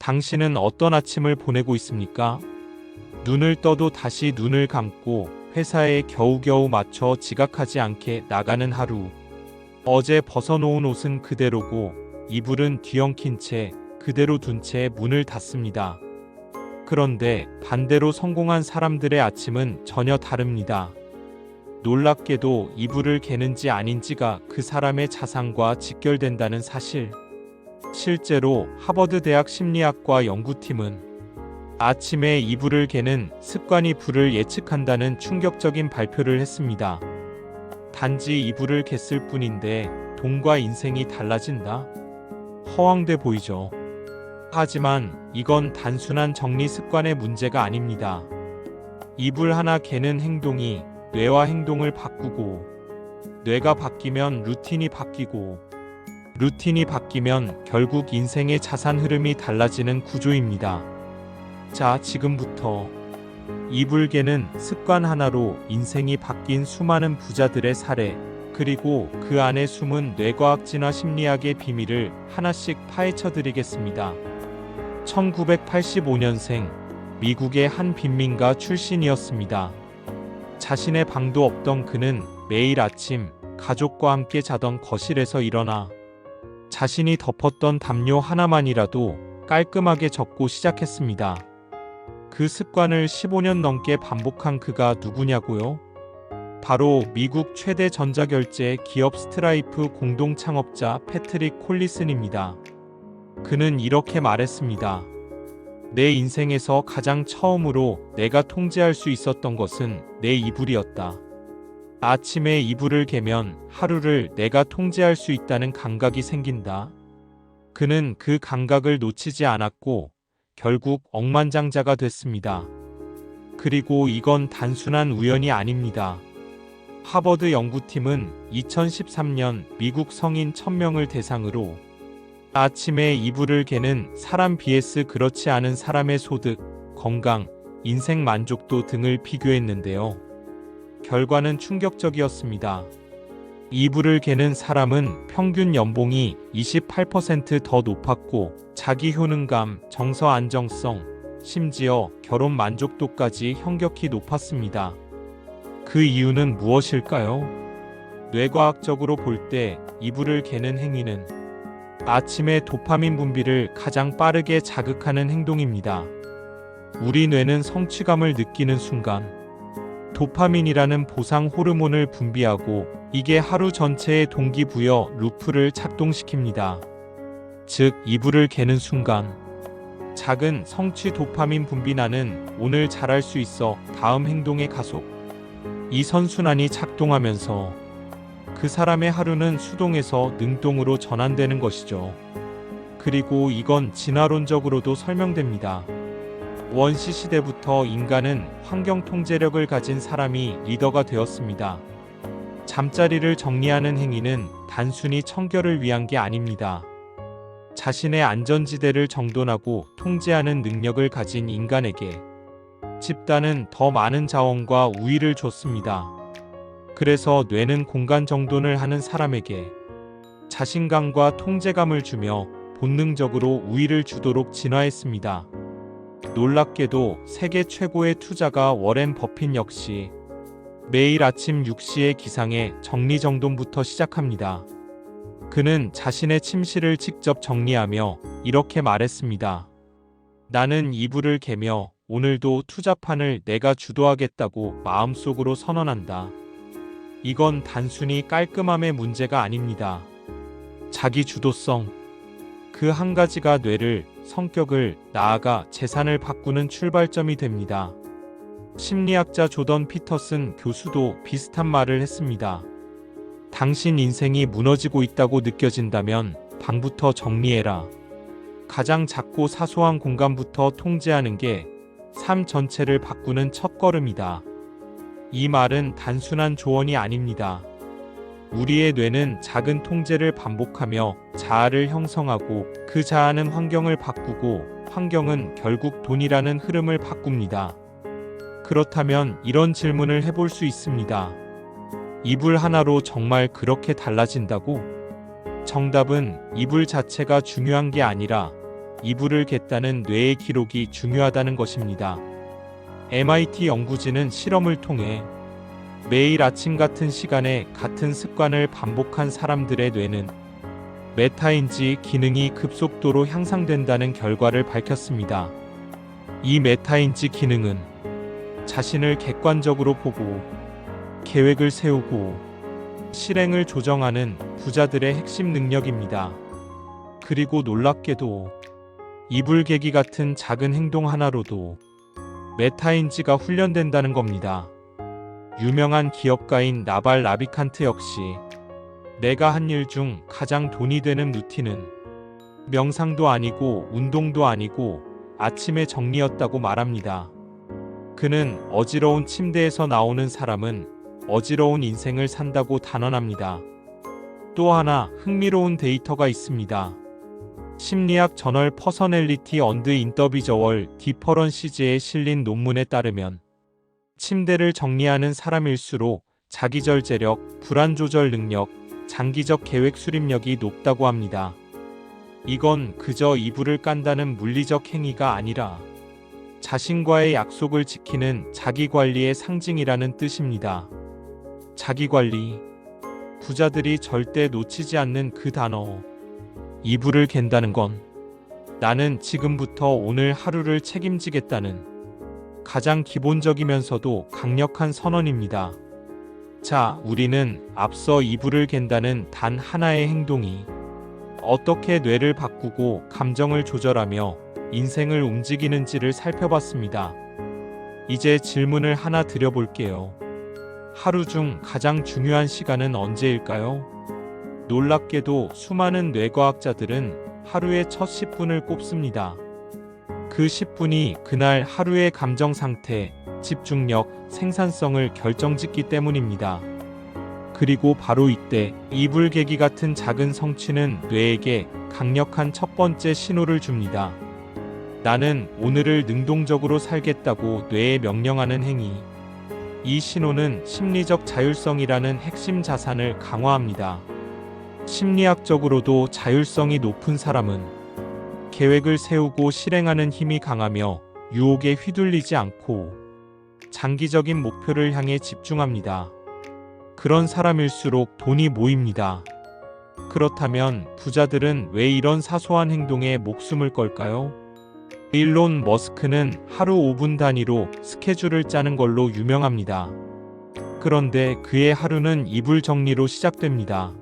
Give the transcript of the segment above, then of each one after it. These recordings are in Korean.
당신은 어떤 아침을 보내고 있습니까? 눈을 떠도 다시 눈을 감고 회사에 겨우겨우 맞춰 지각하지 않게 나가는 하루. 어제 벗어놓은 옷은 그대로고 이불은 뒤엉킨 채 그대로 둔 채 문을 닫습니다. 그런데 반대로 성공한 사람들의 아침은 전혀 다릅니다. 놀랍게도 이불을 개는지 아닌지가 그 사람의 자산과 직결된다는 사실. 실제로 하버드 대학 심리학과 연구팀은 아침에 이불을 개는 습관이 불을 예측한다는 충격적인 발표를 했습니다. 단지 이불을 갰을 뿐인데 돈과 인생이 달라진다? 허황돼 보이죠. 하지만 이건 단순한 정리 습관의 문제가 아닙니다. 이불 하나 개는 행동이 뇌와 행동을 바꾸고 뇌가 바뀌면 루틴이 바뀌고 루틴이 바뀌면 결국 인생의 자산 흐름이 달라지는 구조입니다. 자, 지금부터 이불개는 습관 하나로 인생이 바뀐 수많은 부자들의 사례, 그리고 그 안에 숨은 뇌과학 진화 심리학의 비밀을 하나씩 파헤쳐 드리겠습니다. 1985년생 미국의 한 빈민가 출신이었습니다. 자신의 방도 없던 그는 매일 아침 가족과 함께 자던 거실에서 일어나 자신이 덮었던 담요 하나만이라도 깔끔하게 적고 시작했습니다. 그 습관을 15년 넘게 반복한 그가 누구냐고요? 바로 미국 최대 전자결제 기업 스트라이프 공동 창업자 패트릭 콜리슨입니다. 그는 이렇게 말했습니다. 내 인생에서 가장 처음으로 내가 통제할 수 있었던 것은 내 이불이었다. 아침에 이불을 개면 하루를 내가 통제할 수 있다는 감각이 생긴다. 그는 그 감각을 놓치지 않았고 결국 억만장자가 됐습니다. 그리고 이건 단순한 우연이 아닙니다. 하버드 연구팀은 2013년 미국 성인 1000명을 대상으로 아침에 이불을 개는 사람 vs 그렇지 않은 사람의 소득, 건강, 인생 만족도 등을 비교했는데요. 결과는 충격적이었습니다. 이불을 개는 사람은 평균 연봉이 28%더 높았고 자기 효능감, 정서 안정성, 심지어 결혼 만족도까지 현격히 높았습니다. 그 이유는 무엇일까요? 뇌과학적으로 볼 때 이불을 개는 행위는 아침에 도파민 분비를 가장 빠르게 자극하는 행동입니다. 우리 뇌는 성취감을 느끼는 순간 도파민이라는 보상 호르몬을 분비하고 이게 하루 전체의 동기부여 루프를 작동시킵니다. 즉, 이불을 개는 순간 작은 성취 도파민 분비나는 오늘 잘할 수 있어 다음 행동의 가속. 이 선순환이 작동하면서 그 사람의 하루는 수동에서 능동으로 전환되는 것이죠. 그리고 이건 진화론적으로도 설명됩니다. 원시 시대부터 인간은 환경 통제력을 가진 사람이 리더가 되었습니다. 잠자리를 정리하는 행위는 단순히 청결을 위한 게 아닙니다. 자신의 안전지대를 정돈하고 통제하는 능력을 가진 인간에게 집단은 더 많은 자원과 우위를 줬습니다. 그래서 뇌는 공간 정돈을 하는 사람에게 자신감과 통제감을 주며 본능적으로 우위를 주도록 진화했습니다. 놀랍게도 세계 최고의 투자가 워렌 버핏 역시 매일 아침 6시의 기상에 정리정돈부터 시작합니다. 그는 자신의 침실을 직접 정리하며 이렇게 말했습니다. 나는 이불을 개며 오늘도 투자판을 내가 주도하겠다고 마음속으로 선언한다. 이건 단순히 깔끔함의 문제가 아닙니다. 자기 주도성. 그 한 가지가 뇌를, 성격을, 나아가 재산을 바꾸는 출발점이 됩니다. 심리학자 조던 피터슨 교수도 비슷한 말을 했습니다. 당신 인생이 무너지고 있다고 느껴진다면 방부터 정리해라. 가장 작고 사소한 공간부터 통제하는 게 삶 전체를 바꾸는 첫걸음이다. 이 말은 단순한 조언이 아닙니다. 우리의 뇌는 작은 통제를 반복하며 자아를 형성하고 그 자아는 환경을 바꾸고 환경은 결국 돈이라는 흐름을 바꿉니다. 그렇다면 이런 질문을 해볼 수 있습니다. 이불 하나로 정말 그렇게 달라진다고? 정답은 이불 자체가 중요한 게 아니라 이불을 겠다는 뇌의 기록이 중요하다는 것입니다. MIT 연구진은 실험을 통해 매일 아침 같은 시간에 같은 습관을 반복한 사람들의 뇌는 메타인지 기능이 급속도로 향상된다는 결과를 밝혔습니다. 이 메타인지 기능은 자신을 객관적으로 보고 계획을 세우고 실행을 조정하는 부자들의 핵심 능력입니다. 그리고 놀랍게도 이불개기 같은 작은 행동 하나로도 메타인지가 훈련된다는 겁니다. 유명한 기업가인 나발 라비칸트 역시 내가 한 일 중 가장 돈이 되는 루틴은 명상도 아니고 운동도 아니고 아침의 정리였다고 말합니다. 그는 어지러운 침대에서 나오는 사람은 어지러운 인생을 산다고 단언합니다. 또 하나 흥미로운 데이터가 있습니다. 심리학 저널 퍼서널리티 언드 인더비저월 디퍼런시즈에 실린 논문에 따르면 침대를 정리하는 사람일수록 자기절 제력, 불안 조절 능력, 장기적 계획 수립력이 높다고 합니다. 이건 그저 이불을 깐다는 물리적 행위가 아니라 자신과의 약속을 지키는 자기 관리의 상징이라는 뜻입니다. 자기 관리. 부자들이 절대 놓치지 않는 그 단어. 이불을 갠다는 건 나는 지금부터 오늘 하루를 책임지겠다는 가장 기본적이면서도 강력한 선언입니다. 자, 우리는 앞서 이불을 갠다는 단 하나의 행동이 어떻게 뇌를 바꾸고 감정을 조절하며 인생을 움직이는지를 살펴봤습니다. 이제 질문을 하나 드려볼게요. 하루 중 가장 중요한 시간은 언제일까요? 놀랍게도 수많은 뇌과학자들은 하루의 첫 10분을 꼽습니다. 그 10분이 그날 하루의 감정 상태, 집중력, 생산성을 결정짓기 때문입니다. 그리고 바로 이때 이불개기 같은 작은 성취는 뇌에게 강력한 첫 번째 신호를 줍니다. 나는 오늘을 능동적으로 살겠다고 뇌에 명령하는 행위. 이 신호는 심리적 자율성이라는 핵심 자산을 강화합니다. 심리학적으로도 자율성이 높은 사람은 계획을 세우고 실행하는 힘이 강하며 유혹에 휘둘리지 않고 장기적인 목표를 향해 집중합니다. 그런 사람일수록 돈이 모입니다. 그렇다면 부자들은 왜 이런 사소한 행동에 목숨을 걸까요? 일론 머스크는 하루 5분 단위로 스케줄을 짜는 걸로 유명합니다. 그런데 그의 하루는 이불 정리로 시작됩니다.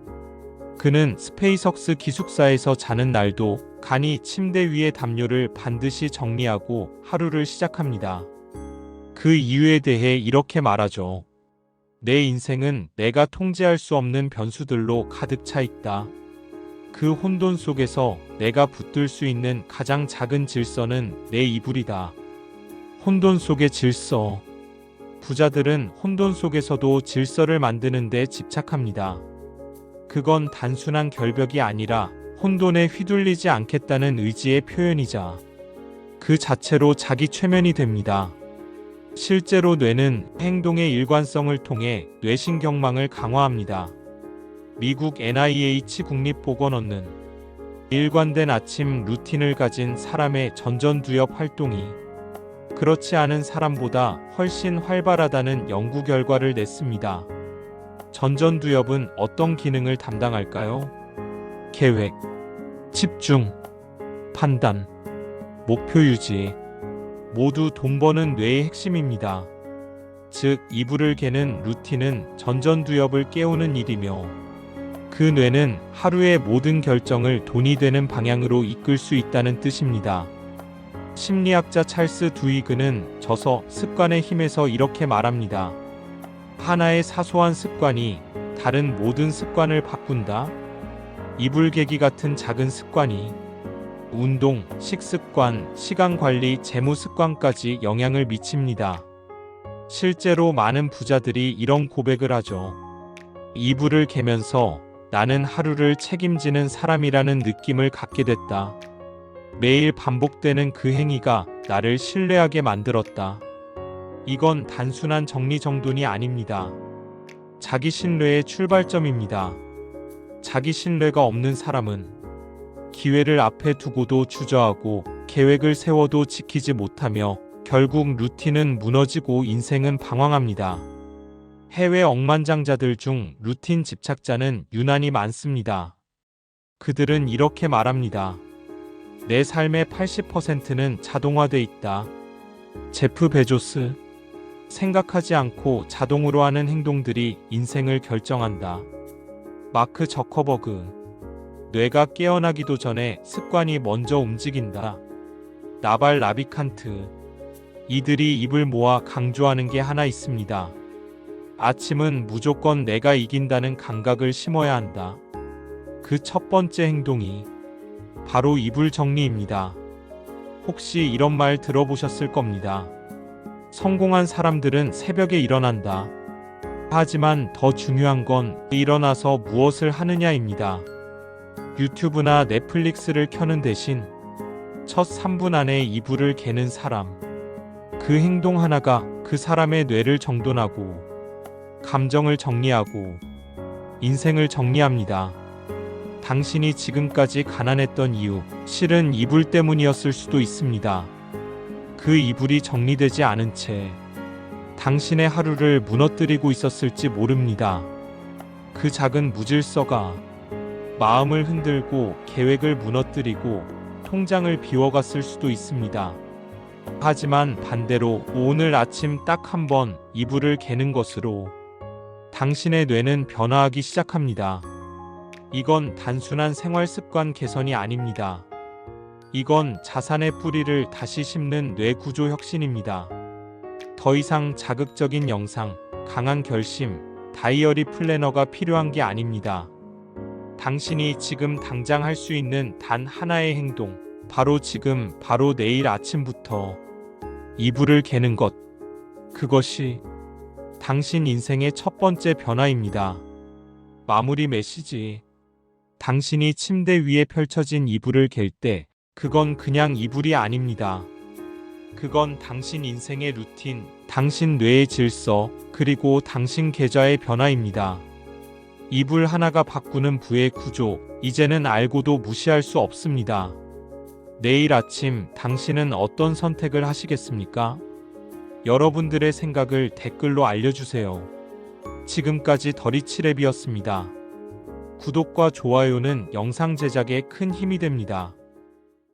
그는 스페이석스 기숙사에서 자는 날도 간이 침대 위의 담요를 반드시 정리하고 하루를 시작합니다. 그 이유에 대해 이렇게 말하죠. 내 인생은 내가 통제할 수 없는 변수들로 가득 차 있다. 그 혼돈 속에서 내가 붙들 수 있는 가장 작은 질서는 내 이불이다. 혼돈 속의 질서. 부자들은 혼돈 속에서도 질서를 만드는 데 집착합니다. 그건 단순한 결벽이 아니라 혼돈에 휘둘리지 않겠다는 의지의 표현이자 그 자체로 자기 최면이 됩니다. 실제로 뇌는 행동의 일관성을 통해 뇌신경망을 강화합니다. 미국 NIH 국립보건원은 일관된 아침 루틴을 가진 사람의 전전두엽 활동이 그렇지 않은 사람보다 훨씬 활발하다는 연구 결과를 냈습니다. 전전두엽은 어떤 기능을 담당할까요? 계획, 집중, 판단, 목표 유지, 모두 돈 버는 뇌의 핵심입니다. 즉, 이불을 개는 루틴은 전전두엽을 깨우는 일이며 그 뇌는 하루의 모든 결정을 돈이 되는 방향으로 이끌 수 있다는 뜻입니다. 심리학자 찰스 두이그는 저서 습관의 힘에서 이렇게 말합니다. 하나의 사소한 습관이 다른 모든 습관을 바꾼다. 이불개기 같은 작은 습관이 운동, 식습관, 시간 관리, 재무 습관까지 영향을 미칩니다. 실제로 많은 부자들이 이런 고백을 하죠. 이불을 개면서 나는 하루를 책임지는 사람이라는 느낌을 갖게 됐다. 매일 반복되는 그 행위가 나를 신뢰하게 만들었다. 이건 단순한 정리정돈이 아닙니다. 자기 신뢰의 출발점입니다. 자기 신뢰가 없는 사람은 기회를 앞에 두고도 주저하고 계획을 세워도 지키지 못하며 결국 루틴은 무너지고 인생은 방황합니다. 해외 억만장자들 중 루틴 집착자는 유난히 많습니다. 그들은 이렇게 말합니다. 내 삶의 80%는 자동화돼 있다. 제프 베조스. 생각하지 않고 자동으로 하는 행동들이 인생을 결정한다. 마크 저커버그. 뇌가 깨어나기도 전에 습관이 먼저 움직인다. 나발 라비칸트. 이들이 입을 모아 강조하는 게 하나 있습니다. 아침은 무조건 내가 이긴다는 감각을 심어야 한다. 그 첫 번째 행동이 바로 이불 정리입니다. 혹시 이런 말 들어보셨을 겁니다. 성공한 사람들은 새벽에 일어난다. 하지만 더 중요한 건 일어나서 무엇을 하느냐입니다. 유튜브나 넷플릭스를 켜는 대신 첫 3분 안에 이불을 개는 사람. 그 행동 하나가 그 사람의 뇌를 정돈하고 감정을 정리하고 인생을 정리합니다. 당신이 지금까지 가난했던 이유, 실은 이불 때문이었을 수도 있습니다. 그 이불이 정리되지 않은 채 당신의 하루를 무너뜨리고 있었을지 모릅니다. 그 작은 무질서가 마음을 흔들고 계획을 무너뜨리고 통장을 비워갔을 수도 있습니다. 하지만 반대로 오늘 아침 딱 한 번 이불을 개는 것으로 당신의 뇌는 변화하기 시작합니다. 이건 단순한 생활 습관 개선이 아닙니다. 이건 자산의 뿌리를 다시 심는 뇌 구조 혁신입니다. 더 이상 자극적인 영상, 강한 결심, 다이어리 플래너가 필요한 게 아닙니다. 당신이 지금 당장 할 수 있는 단 하나의 행동, 바로 지금, 바로 내일 아침부터 이불을 개는 것. 그것이 당신 인생의 첫 번째 변화입니다. 마무리 메시지. 당신이 침대 위에 펼쳐진 이불을 갤 때, 그건 그냥 이불이 아닙니다. 그건 당신 인생의 루틴, 당신 뇌의 질서, 그리고 당신 계좌의 변화입니다. 이불 하나가 바꾸는 부의 구조, 이제는 알고도 무시할 수 없습니다. 내일 아침 당신은 어떤 선택을 하시겠습니까? 여러분들의 생각을 댓글로 알려주세요. 지금까지 더리치랩이었습니다. 구독과 좋아요는 영상 제작에 큰 힘이 됩니다.